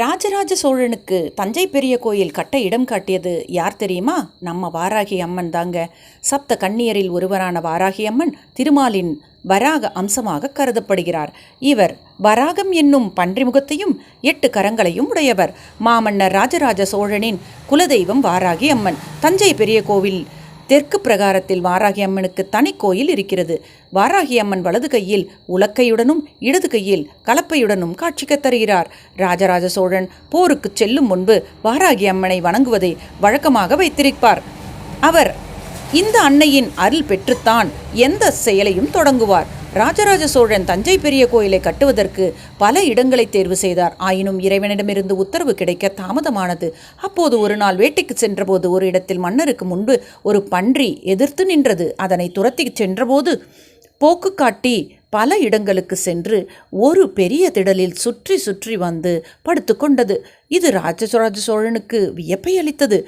ராஜராஜ சோழனுக்கு தஞ்சை பெரிய கோயில் கட்ட இடம் காட்டியது யார் தெரியுமா? நம்ம வாராகி அம்மன் தாங்க. சப்த கண்ணியரில் ஒருவரான வாராகி அம்மன் திருமாலின் வராக அம்சமாக கருதப்படுகிறார். இவர் வராகம் என்னும் பன்றிமுகத்தையும் எட்டு கரங்களையும் உடையவர். மாமன்னர் ராஜராஜ சோழனின் குலதெய்வம் வாராகி அம்மன். தஞ்சை பெரிய கோவில் தெற்கு பிரகாரத்தில் வாராகி அம்மனுக்கு தனி கோயில் இருக்கிறது. வாராகி அம்மன் வலது கையில் உலக்கையுடனும் இடது கையில் கலப்பையுடனும் காட்சிக்க தருகிறார் ராஜராஜ சோழன் போருக்கு செல்லும் முன்பு வாராகி அம்மனை வணங்குவதை வழக்கமாக வைத்திருப்பார். அவர் இந்த அன்னையின் அருள் பெற்றுத்தான் எந்த செயலையும் தொடங்குவார். ராஜராஜ சோழன் தஞ்சை பெரிய கோயிலை கட்டுவதற்கு பல இடங்களை தேர்வு செய்தார். ஆயினும் இறைவனிடமிருந்து உத்தரவு கிடைக்க தாமதமானது. அப்போது ஒரு நாள் வேட்டைக்கு சென்றபோது ஒரு இடத்தில் மன்னருக்கு முன்பு ஒரு பன்றி எதிர்த்து நின்றது. அதனை துரத்தி சென்றபோது போக்கு காட்டி பல இடங்களுக்கு சென்று ஒரு பெரிய திடலில் சுற்றி சுற்றி வந்து படுத்துக்கொண்டது இது ராஜராஜ சோழனுக்கு வியப்பை அளித்தது.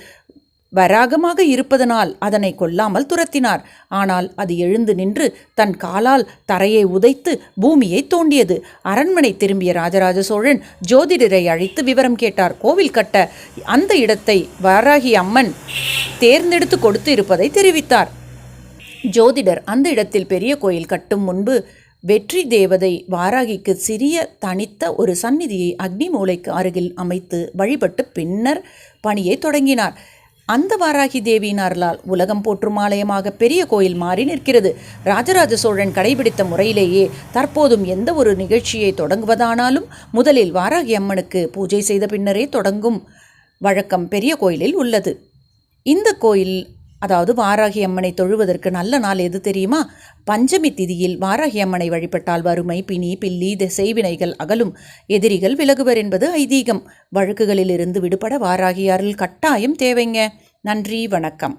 வராகமாக இருப்பதனால் அதனை கொல்லாமல் துரத்தினார். ஆனால் அது எழுந்து நின்று தன் காலால் தரையை உதைத்து பூமியை தோண்டியது. அரண்மனை திரும்பிய ராஜராஜ சோழன் ஜோதிடரை அழைத்து விவரம் கேட்டார். கோவில் கட்ட அந்த இடத்தை வராகி அம்மன் தேர்ந்தெடுத்து கொடுத்து இருப்பதை தெரிவித்தார். ஜோதிடர் அந்த இடத்தில் பெரிய கோயில் கட்டும் முன்பு வெற்றி தேவதை வாராகிக்கு சிறிய தனித்த ஒரு சந்நிதியை அக்னி மூலைக்கு அருகில் அமைத்து வழிபட்டு பின்னர் பணியை தொடங்கினார். அந்த வாராகி தேவியின் அருளால் உலகம் போற்றும் ஆலயமாக பெரிய கோயில் மாறி நிற்கிறது. ராஜராஜ சோழன் கடைபிடித்த முறையிலேயே தற்போதும் எந்த ஒரு நிகழ்ச்சியை தொடங்குவதானாலும் முதலில் வாராகி அம்மனுக்கு பூஜை செய்த பின்னரே தொடங்கும் வழக்கம் பெரிய கோயிலில் உள்ளது. இந்த கோயில் அதாவது வாராகி அம்மனை தொழுவதற்கு நல்ல நாள் எது தெரியுமா? பஞ்சமி திதியில் வாராகி அம்மனை வழிபட்டால் வறுமை பிணி பில்லி செய்வினைகள் அகலும். எதிரிகள் விலகுவர் என்பது ஐதீகம். வழக்குகளிலிருந்து விடுபட வாராகியாரில் கட்டாயம் தேவைங்க. நன்றி வணக்கம்.